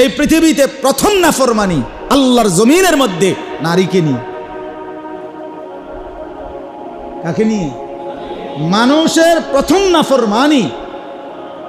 এই পৃথিবীতে প্রথম নাফরমানি আল্লাহর জমিনের মধ্যে নারীকে নিয়ে। কাকে নিয়ে? মানুষের প্রথম নাফরমানি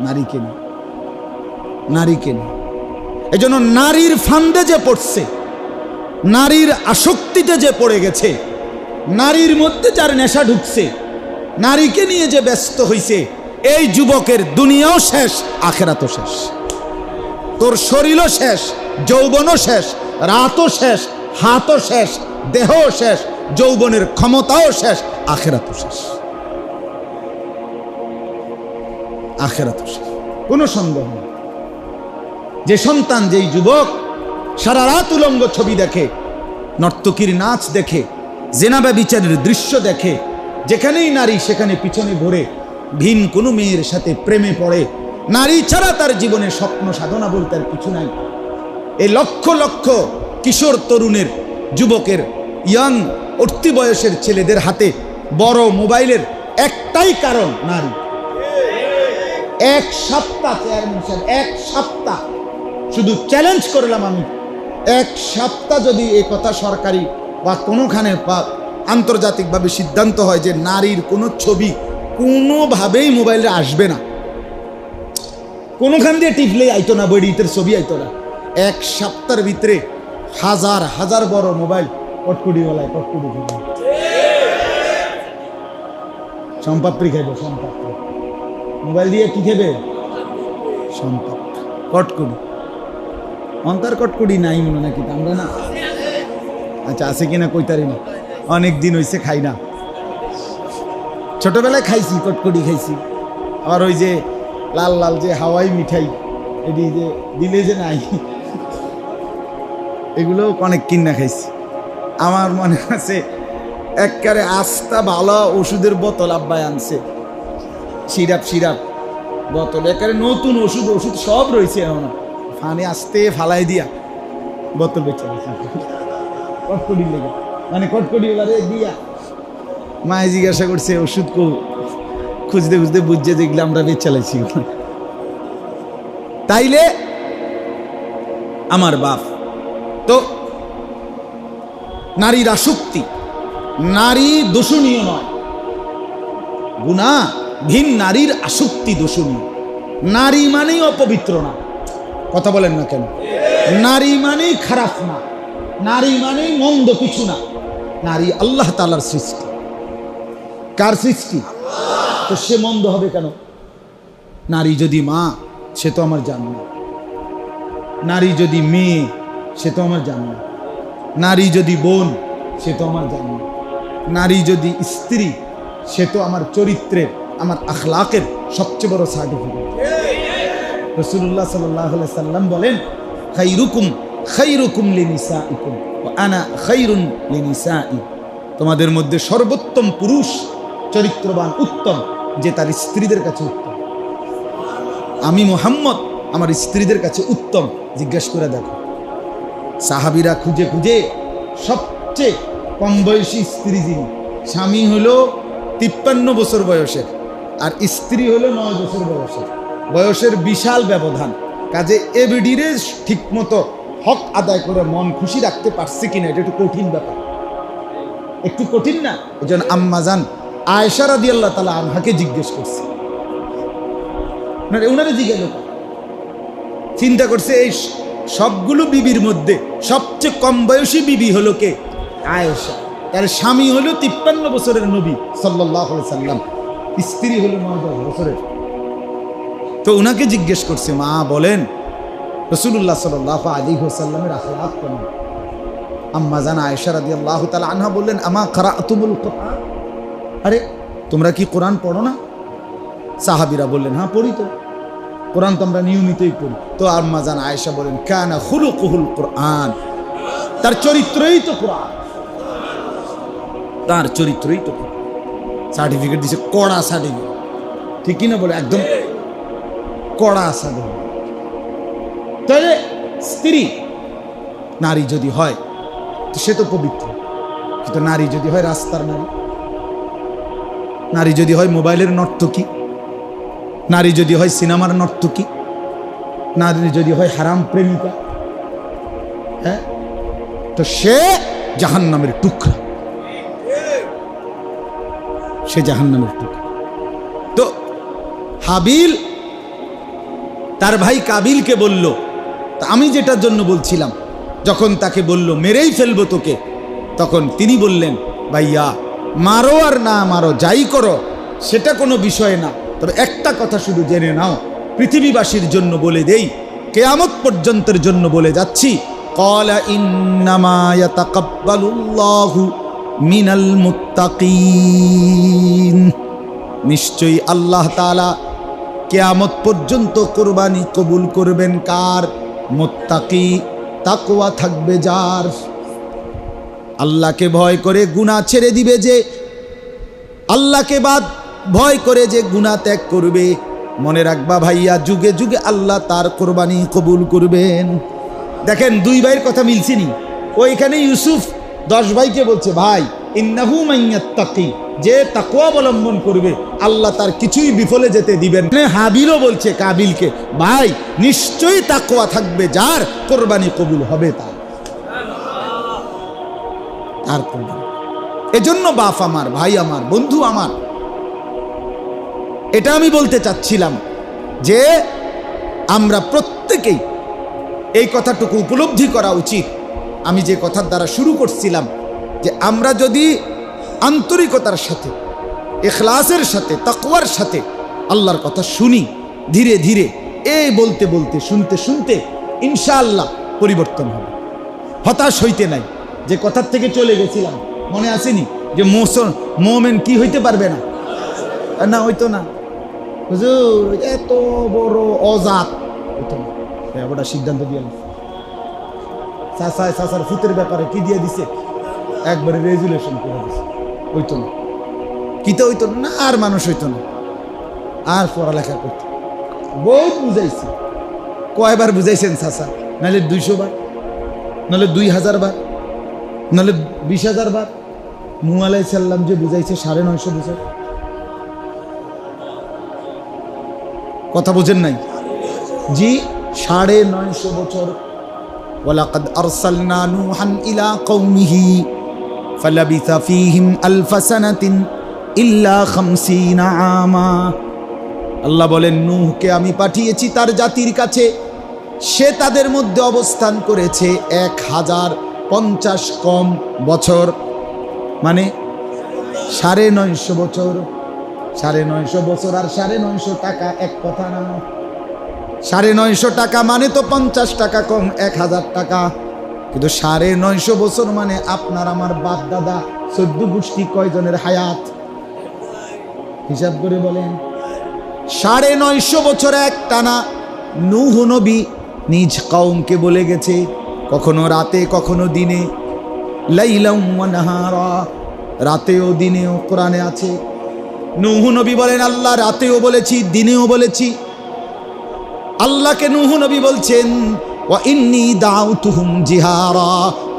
নারীকে নিয়ে। নারীকে নিয়ে। এজন্য নারীর ফান্দে যে পড়ছে, নারীর আসক্তিতে যে পড়ে গেছে, নারীর মধ্যে যার নেশা ঢুকছে, নারীকে নিয়ে যে ব্যস্ত হইছে, এই যুবকের দুনিয়াও শেষ, আখেরাতও শেষ। তোর শরীরও শেষ, যৌবনও শেষ, রাতও শেষ, হাতও শেষ, দেহও শেষ, যৌবনের ক্ষমতাও শেষ, আখেরাতও শেষ। আখেরাতও শেষ। কোনো সন্দেহ যে সন্তান, যেই যুবক, সারা রাত উলঙ্গ ছবি দেখে, নর্তকীর নাচ দেখে জেনাবা বিচারের দৃশ্য দেখে, যেখানেই নারী সেখানে পিছনে ঘোরে, ভিন কোনো মেয়ের সাথে প্রেমে পড়ে নারী ছাড়া তার জীবনে স্বপ্ন সাধনা বলতে আর কিছু নাই। এই লক্ষ লক্ষ কিশোর তরুণের, যুবকের, ইয়াং উঠতি বয়সের ছেলেদের হাতে বড় মোবাইলের একটাই কারণ নারী। এক সপ্তাহ, চেয়ারম্যান সাহেব এক সপ্তাহ। শুধু চ্যালেঞ্জ করলাম আমি। এক সপ্তাহ যদি এই কথা সরকারি বা কোনোখানে বা আন্তর্জাতিকভাবে সিদ্ধান্ত হয় যে নারীর কোনো ছবি কোনোভাবেই মোবাইলে আসবে না। কোনোখান দিয়ে টিপলেই আইতো না বইডিতের ছবি আইতো না। এক সপ্তাহের ভিতরে হাজার হাজার বড় মোবাইল কটকুটিওয়ালায় কটকুটি খাবে সম্পাপ্রি খাইবে সম্পাপ্রি মোবাইল দিয়ে কি খেবে সম্পদ কটকুটি অন্তর কটকুটি নাই মনে নাকি, আমরা না। আচ্ছা আছে কিনা কইতারি না। অনেক দিন হইছে খাই না। ছোটবেলায় খাইছি কটকটি খাইছি। আর ওই যে লাল লাল যে হাওয়াই মিঠাই, এটি যে দিলে যে নাই। এগুলো অনেক কিনা খাইছি। আমার মনে আছে একবারে আস্তা ভালো ওষুধের বোতল আব্বাই আনছে। সিরাপ সিরাপ বোতল একেবারে নতুন ওষুধ ওষুধ সব রয়েছে এখন। ফানে আসতে ফালাই দিয়া বোতল বেচে কটকটি লেগে মানে কটকটি এবারে দিয়া। মায়ে জিজ্ঞাসা করছে, ওষুধ কো খুঁজতে খুঁজতে বুঝছে দেখলে আমরা বেচ চালাইছি তাইলে আমার বাপ। তো নারীর আসক্তি, নারী দোষণীয় নয়। গুণা, ভিন নারীর আসক্তি দোষণীয়। নারী মানেই অপবিত্র না। কথা বলেন না কেন? নারী মানেই খারাপ না। নারী মানেই মন্দ কিছু না। নারী আল্লাহ তালার সৃষ্টি। কার সৃষ্টি? তো সে মন্দ হবে কেন? নারী যদি মা, সে তো আমার জান নারী যদি মেয়ে, সে তো আমার জান নারী যদি বোন, সে তো আমার জান নারী যদি স্ত্রী, সে তো আমার চরিত্রের, আমার আখলাকের সবচেয়ে বড় সার্টিফিকেট রসুল্লাহ সাল্লাহ সাল্লাম বলেন খাইরুকুম খাইরুকুম লিনিসাইকুম, ওয়া আনা খাইরুন লিনিসাই। তোমাদের মধ্যে সর্বোত্তম পুরুষ চরিত্রবান, উত্তম, যে তার স্ত্রীদের কাছে উত্তম। আমি মোহাম্মদ, আমার স্ত্রীদের কাছে উত্তম, জিজ্ঞেস করে দেখো। সাহাবিরা খুঁজে খুঁজে সবচেয়ে কম বয়সী স্ত্রী যিনি, স্বামী হলো তিপ্পান্ন বছর বয়সের, আর স্ত্রী হলো নয় বছর বয়সের। বয়সের বিশাল ব্যবধান, কাজে এবিডিরে ঠিক মতো হক আদায় করে মন খুশি রাখতে পারছে কিনা, এটা একটু কঠিন ব্যাপার। একটু কঠিন না এই জন্য আম্মাজান আয়সা রাদি আল্লাহ তালা আনহাকে জিজ্ঞেস করছে। ওনারে- ওনারে জিজ্ঞেস চিন্তা করছে এই সবগুলো বিবির মধ্যে সবচেয়ে কম বয়সী বিবি হলো কে? আয়েশা। তার স্বামী হলো তিপ্পান্ন বছরের নবী সাল্লাহ সাল্লাম। স্ত্রী হলো নয় দশ বছরের। তো ওনাকে জিজ্ঞেস করছে, মা, বলেন রসুল্লাহ সাল্লাহ আলী হোসাল্লামের আখলাক কেমন? আম্মা জানা আয়েশা রাদি আল্লাহ তালা আনহা বললেন, আমা খারা তুমুল কোরআন আরে, তোমরা কি কোরআন পড়ো না? সাহাবিরা বললেন হ্যাঁ পড়ি তো। কোরআন তো আমরা নিয়মিতই পড়ি। তো আম্মা জান আয়েশা বলেন, কানা হুলু কুহুল কোরআন। তার চরিত্রই তো কোরআন। তার চরিত্রই তো সার্টিফিকেট দিছে কড়া সার্টিফিকেট। ঠিক কিনা বলে? একদম কড়া সার্টিফিকেট। তাহলে স্ত্রী নারী যদি হয় সে তো পবিত্র। কিন্তু নারী যদি হয়, রাস্তার নারী। নারী যদি হয় মোবাইলের নর্তকী, নারী যদি হয় সিনেমার নর্তকী, নারী যদি হয় হারাম প্রেমিকা হ্যাঁ? তো সে জাহান নামের টুকরা। সে জাহান নামের টুকরা। তো হাবিল, তার ভাই কাবিলকে বলল আমি যেটার জন্য বলছিলাম, যখন তাকে বলল, মেরেই ফেলব তোকে, তখন তিনি বললেন, ভাইয়া মারো আর না মারো, যাই করো, সেটা কোনো বিষয় না। তবে একটা কথা শুধু জেনে নাও, পৃথিবীবাসীর জন্য বলে দেই, কেয়ামত পর্যন্তের জন্য বলে যাচ্ছি, কলা ইন্নামা ইয়াতাকাব্বালুল্লাহু মিনাল নিশ্চয়ই আল্লাহ তাআলা কেয়ামত পর্যন্ত কোরবানি কবুল করবেন কার? মোত্তাকি, তাকওয়া থাকবে যার। আল্লাহকে ভয় করে গুনাহ ছেড়ে দিবে যে, আল্লাহকে বাদ ভয় করে যে গুনাহ ত্যাগ করবে। মনে রাখবা ভাইয়া, যুগে যুগে আল্লাহ তার কোরবানি কবুল করবেন। দেখেন, দুই ভাইয়ের কথা মিলছিনি ওইখানে ইউসুফ দশ ভাইকে বলছে, ভাই, ইন্নাহু মাইয়াত্তাকি, যে তাকওয়া অবলম্বন করবে, আল্লাহ তার কিছুই বিফলে যেতে দিবেন। হাবিলও বলছে কাবিলকে, ভাই, নিশ্চয়ই তাকুয়া থাকবে, যার কোরবানি কবুল হবে তার। তার কোরবানি এজন্য বাপ আমার, ভাই আমার, বন্ধু আমার, এটা আমি বলতে চাচ্ছিলাম যে আমরা প্রত্যেকেই এই কথাটুকু উপলব্ধি করা উচিত। আমি যে কথার দ্বারা শুরু করছিলাম যে আমরা যদি আন্তরিকতার সাথে এখলাসের সাথে, তাকওয়ার সাথে আল্লাহর কথা শুনি, ধীরে ধীরে এই বলতে বলতে, শুনতে শুনতে ইনশাআল্লাহ পরিবর্তন হবে। হতাশ হইতে নাই। যে কথার থেকে চলে গেছিলাম। মনে আসেনি? যে মোসন মোমেন কি হইতে পারবে না? না, হইতো না। হুজুর, এত বড় অজাত। হইতো না। ওটা সিদ্ধান্ত দিয়ে চাষায় চাষার ফুতের ব্যাপারে কি দিয়ে দিছে? একবারে রেজুলেশন করে দিছে। হইতো না। কিতে হইতো না? আর মানুষ হইতো না। আর পড়ালেখা করতো। বহুত বুঝাইছি। কয়বার বুঝাইছেন চাষা নাহলে দুইশো বার, নাহলে দুই হাজার বার। নাহলে বিশ হাজার বার নু সাল্লাম যে বুঝাইছে সাড়ে নয়শো বছর কথা বোঝেন নাই? জি, সাড়ে নয়শো বছর। ওয়ালাকাদ আরসালনা নূহান ইলা কওমিহি ফালাবিথা ফীহিম আলফা সানাতিন ইল্লা খামসিনা আমা। আল্লাহ বলেন, নূহকে আমি পাঠিয়েছি তার জাতির কাছে, সে তাদের মধ্যে অবস্থান করেছে এক হাজার পঞ্চাশ কম বছর। মানে সাড়ে নয়শো বছর। সাড়ে নয়শো বছর আর সাড়ে নয়শো টাকা এক কথা না। সাড়ে নয়শো টাকা মানে তো পঞ্চাশ টাকা কম এক হাজার টাকা। কিন্তু সাড়ে নয়শো বছর মানে আপনার আমার বাপ দাদা চোদ্দ গোষ্ঠী কয়জনের হায়াত? হিসাব করে বলেন। সাড়ে নয়শো বছর এক টানা নূহ নবী নিজ কৌমকে বলে গেছে। কখনো রাতে, কখনো দিনে। রাতেও, দিনেও কোরআনে আছে। নূহ নবী বলেন, আল্লাহ রাতেও বলেছি, দিনেও বলেছি। আল্লাহকে নুহু নবী বলছেন, ওয়া ইন্নি দাউতুহুম জিহারা।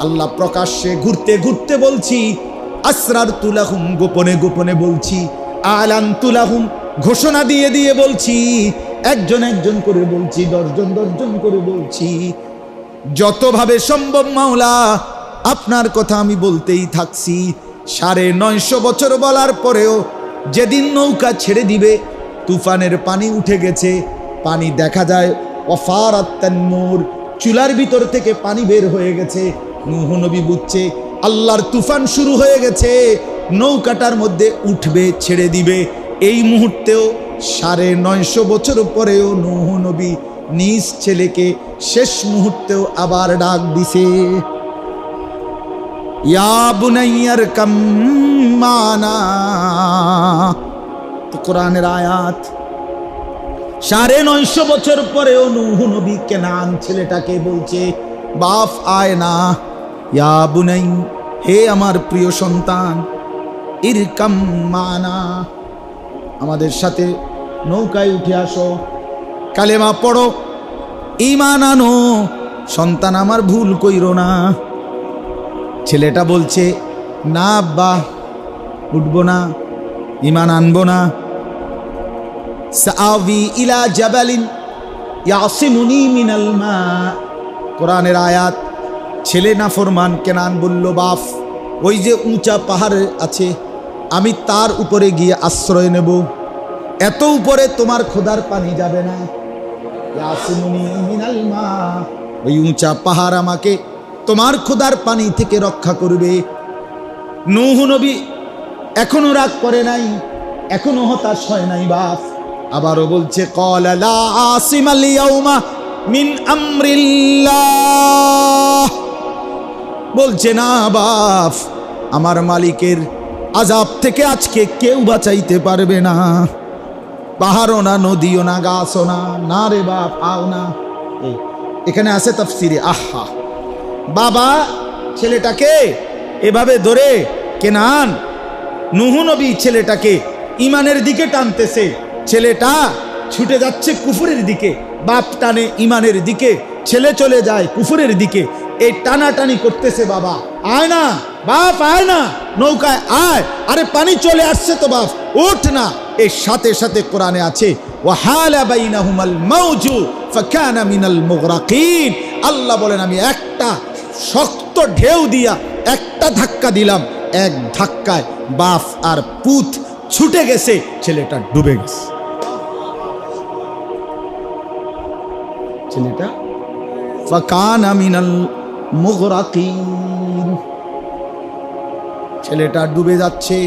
আল্লাহ প্রকাশ্যে ঘুরতে ঘুরতে বলছি আসরার তুলাহুম গোপনে গোপনে বলছি। আলান তুলাহুম ঘোষণা দিয়ে দিয়ে বলছি। একজন একজন করে বলছি, দশজন দশজন করে বলছি। যতভাবে সম্ভব, মাওলা, আপনার কথা আমি বলতেই থাকছি। সাড়ে নয়শো বছর বলার পরেও যেদিন নৌকা ছেড়ে দিবে, তুফানের পানি উঠে গেছে। পানি দেখা যায় অফার আত্মান্নুর চুলার ভিতর থেকে পানি বের হয়ে গেছে। নবী বুঝছে, আল্লাহর তুফান শুরু হয়ে গেছে। নৌকাটার মধ্যে উঠবে, ছেড়ে দিবে। এই মুহূর্তেও সাড়ে নয়শো বছর পরেও নুহ নবী নিজ ছেলেকে শেষ মুহূর্তেও আবার ডাক দিছে। ইয়া বুনাইয়ার কাম্মানা কোরআনের আয়াত, সাড়ে নয়শো বছর পরেও নুহ নবী কেনান ছেলেটাকে বলছে, বাপ, আয় না। ইয়া বুনাই, হে আমার প্রিয় সন্তান, ইরকাম মানা। আমাদের সাথে নৌকায় উঠে আসো। কালেমা পড়ো। ইমান আনো। সন্তান আমার ভুল কইরো না। ছেলেটা বলছে, না আব্বা, উঠবো না ইমান আনব না। সাআবি ইলা জাবালিন ইয়াসিমুনি মিনাল মা। কোরআনের আয়াত, ছেলে না ফরমান কেনান বলল বাপ? ওই যে উঁচা পাহাড় আছে, আমি তার উপরে গিয়ে আশ্রয় নেব। এত উপরে তোমার খোদার পানি যাবে না। ওই উঁচা পাহাড় আমাকে তোমার খোদার পানি থেকে রক্ষা করবে। নূহ নবী এখনও রাগ করে নাই, এখনও হতাশ হয় নাই বাপ। আবারও বলছে, কল লা আসিমাল ইয়াউমা মিন আমরিল্লাহ। বলছে, না বাপ, আমার মালিকের আজাব থেকে আজকে কেউ বাঁচাইতে পারবে না। পাহাড়ও না, নদীও না, গাছও না না রে বাপ, আও না। এখানে আছে তাফসিরে আহা। বাবা, ছেলেটাকে এভাবে ধরে কেনান। নুহু নবী ছেলেটাকে ইমানের দিকে টানতেছে। ছেলেটা ছুটে যাচ্ছে কুফুরের দিকে। বাপ টানে ইমানের দিকে, ছেলে চলে যায় কুফুরের দিকে। এই টানাটানি করতেছে বাবা। আয় না, বাপ, আয় না। নৌকায় আয়। আরে পানি চলে আসছে তো বাপ, ওঠ না। এর সাথে সাথে কোরআনে আছে আল্লাহ বলেন, আমি একটা শক্ত ঢেউ দিয়া একটা ধাক্কা দিলাম, এক ধাক্কায় বাফ আর পুত ছুটে গেছে, ছেলেটা ডুবে গেছে। ছেলেটা, ফাকানা মিনাল মুগরাকিন। ছেলেটা ডুবে যাচ্ছে।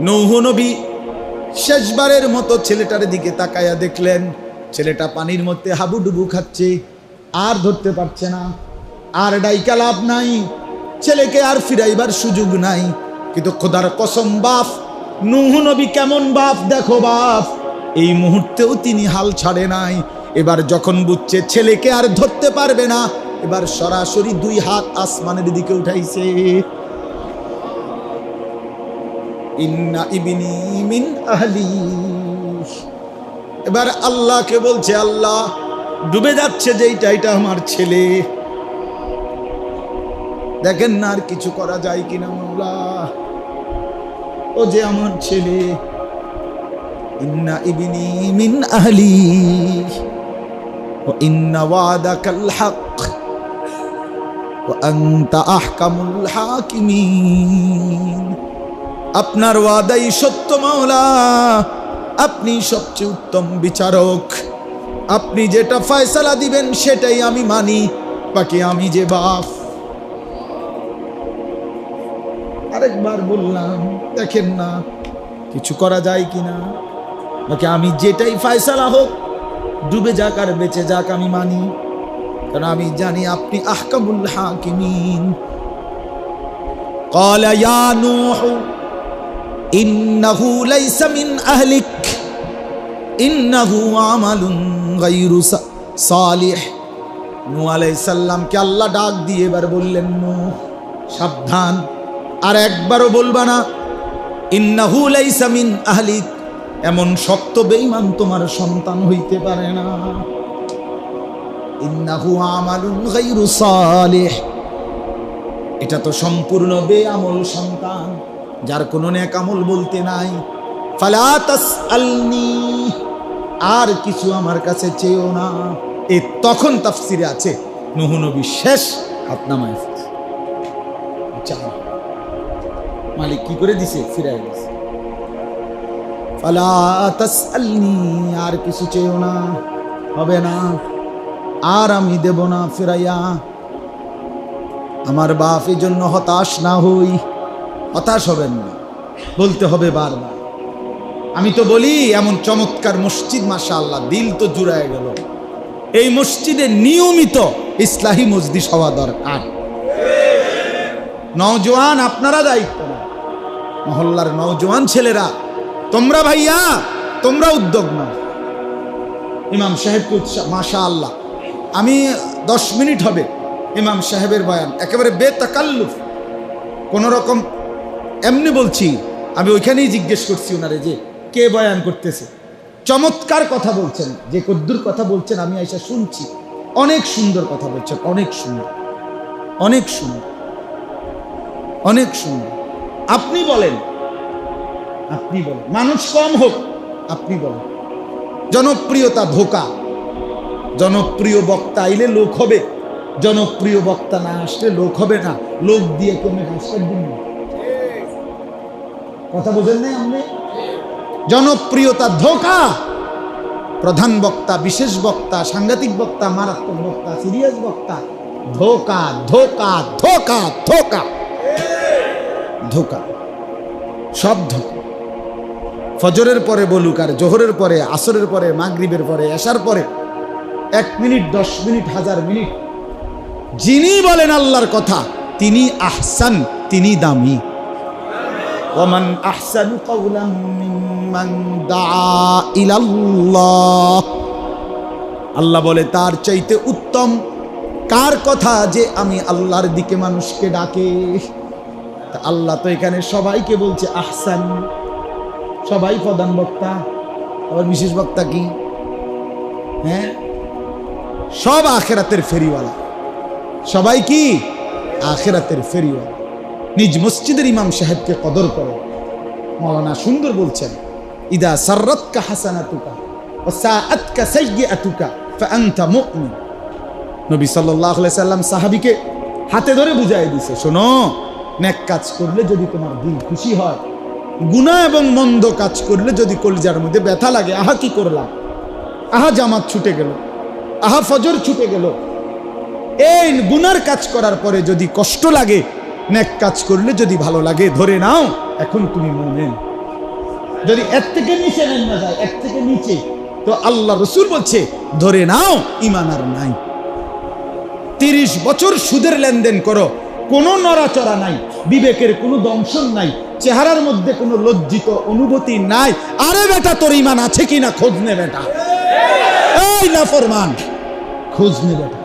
নৌহ নবী শেষবারের মতো ছেলেটার দিকে তাকায়া দেখলেন। ছেলেটা পানির মধ্যে হাবুডুবু খাচ্ছে, আর ধরতে পারছে না। আর ডাইকা লাভ নাই, ছেলেকে আর ফিরাইবার সুযোগ নাই। কিন্তু খোদার কসম বাপ, নুহ নবী কেমন বাপ দেখো বাপ। এই মুহূর্তেও তিনি হাল ছাড়ে নাই। এবার যখন বুঝছে ছেলেকে আর ধরতে পারবে না, এবার সরাসরি দুই হাত আসমানের দিকে উঠাইছে। ইন্না ইবিনি মিন আহলি এবার আল্লাহকে বলছে আল্লাহ ডুবে যাচ্ছে যেইটা এটা আমার ছেলে দেখেন না আর কিছু করা যায় কিনা মাওলা ও যে আমার ছেলে ইন্না ইবিনি মিন আহলি ও ইন্না ওয়াদাকাল হক وأنت أحكم الحاكمين আপনার ওয়াদাই সত্য মাওলা আপনি সবচেয়ে উত্তম বিচারক আপনি যেটা ফয়সালা দিবেন সেটাই আমি মানি বাকি আমি যে বাপ আরেকবার বললাম দেখেন না কিছু করা যায় কিনা বাকি আমি যেটাই ফয়সালা হোক ডুবে যাক আর বেঁচে যাক আমি মানি কারণ আমি জানি আপনি আহকামুল হাকিমিন قال يا نوح ইন্নাহু লাইসা মিন আহলিক, ইন্নাহু আমালুন গায়রু সালিহ। নূ আলাইহিস সালামকে আল্লাহ ডাক দিয়ে এবার বললেন, নূ, সাবধান। আর একবারও বলবা না, ইন্নাহু লাইসা আহলিক। এমন শক্ত বেঈমান তোমার সন্তান হইতে পারে না। ইন্নাহু আমালুন গায়রু সালিহ। এটা তো সম্পূর্ণ বেআমল সন্তান। যার কোনো নেক আমল বলতে নাই। ফালা তাসআলনি, আর কিছু আমার কাছে চেয়েও না। এ তখন তাফসিরে আছে নুহ নবী শেষ হাত নামায় মালিক কি করে দিছে? ফিরাই দিছে। ফালা তাসআলনি, আর কিছু চেয়েও না। হবে না। আর আমি দেব না ফিরাইয়া। আমার বাপ এই জন্য হতাশ না হই। হতাশ হবেন না। বলতে হবে বারবার। আমি তো বলি, এমন চমৎকার মসজিদ মাসা আল্লাহ দিল তো জুড়ায় গেল। এই মসজিদে নিয়মিত ইসলাহী মসজিদ হওয়া দরকার। নওজোয়ান আপনারা দায়িত্ব। মহল্লার নওজোয়ান ছেলেরা, তোমরা ভাইয়া, তোমরা উদ্যোগ নাও। ইমাম উৎসাহ মাশা আল্লাহ আমি দশ মিনিট হবে। ইমাম সাহেবের বয়ান, একেবারে বেতাকাল্লুফ। কোনো রকম এমনি বলছি, আমি ওইখানেই জিজ্ঞেস করছি ওনারে যে, কে বয়ান করতেছে? চমৎকার কথা বলছেন, যে কদ্দুর কথা বলছেন, আমি এসে শুনছি। অনেক সুন্দর কথা বলছেন, অনেক সুন্দর। অনেক সুন্দর। অনেক সুন্দর। আপনি বলেন। আপনি বলেন। মানুষ কম হোক, আপনি বলেন। জনপ্রিয়তা ধোকা। জনপ্রিয় বক্তা আইলে লোক হবে। জনপ্রিয় বক্তা না আসলে লোক হবে না। লোক দিয়ে কমে হাসপাত দিন। কথা বোঝেন নাই আপনি? জনপ্রিয়তা ধোকা, প্রধান বক্তা, বিশেষ বক্তা, সাংঘাতিক বক্তা, মারাত্মক বক্তা, সিরিয়াস বক্তা, ধোকা ধোকা ধোকা ধোকা ধোকা, সব ধোকা। ফজরের পরে বলুক আর জোহরের পরে, আসরের পরে, মাগরিবের পরে, এশার পরে, এক মিনিট, দশ মিনিট, হাজার মিনিট, যিনি বলেন আল্লাহর কথা, তিনি আহসান, তিনি দামি। ওমান আহসান কওলাম মিম্মান দাআ ইলাল্লাহ। আল্লাহ বলে, তার চাইতে উত্তম কার কথা যে আমি আল্লাহর দিকে মানুষকে ডাকে? আল্লাহ তো এখানে সবাইকে বলছে, আহসান। সবাই প্রধান বক্তা। আবার বিশেষ বক্তা কি? হ্যাঁ? সব আখেরাতের ফেরিওয়ালা। সবাই কি? আখেরাতের ফেরিওয়ালা। নিজ মসজিদের ইমাম সাহেবকে কদর করো। মৌলানা সুন্দর বলছেন, ইদা সাররাতকা হাসানাতুকা ও সাআতকা সাইয়্যাতুকা ফাআনতা মুমিন। নবী সাল্লাল্লাহু আলাইহি সাল্লাম সাহাবীকে হাতে ধরে বুঝাই দিছে, শোনো, নেক কাজ করলে যদি তোমার দিল খুশি হয়, গুনাহ এবং মন্দ কাজ করলে যদি কলিজার মধ্যে ব্যথা লাগে, আহা কি করলাম? আহা জামাত ছুটে গেল, আহা ফজর ছুটে গেল। এই গুনার কাজ করার পরে যদি কষ্ট লাগে নেক কাজ করলে যদি ভালো লাগে, ধরে নাও, এখন তুমি মোমেন। যদি এর থেকে নিচে নেন না যায়, এর থেকে নিচে। তো আল্লাহ রসুল বলছে, ধরে নাও ইমান আর নাই। তিরিশ বছর সুদের লেনদেন করো, কোনো নড়াচড়া নাই, বিবেকের কোনো দংশন নাই, চেহারার মধ্যে কোনো লজ্জিত অনুভূতি নাই। আরে বেটা, তোর ইমান আছে কিনা? খোঁজ নে বেটা। এই না ফরমান খোঁজ নে বেটা।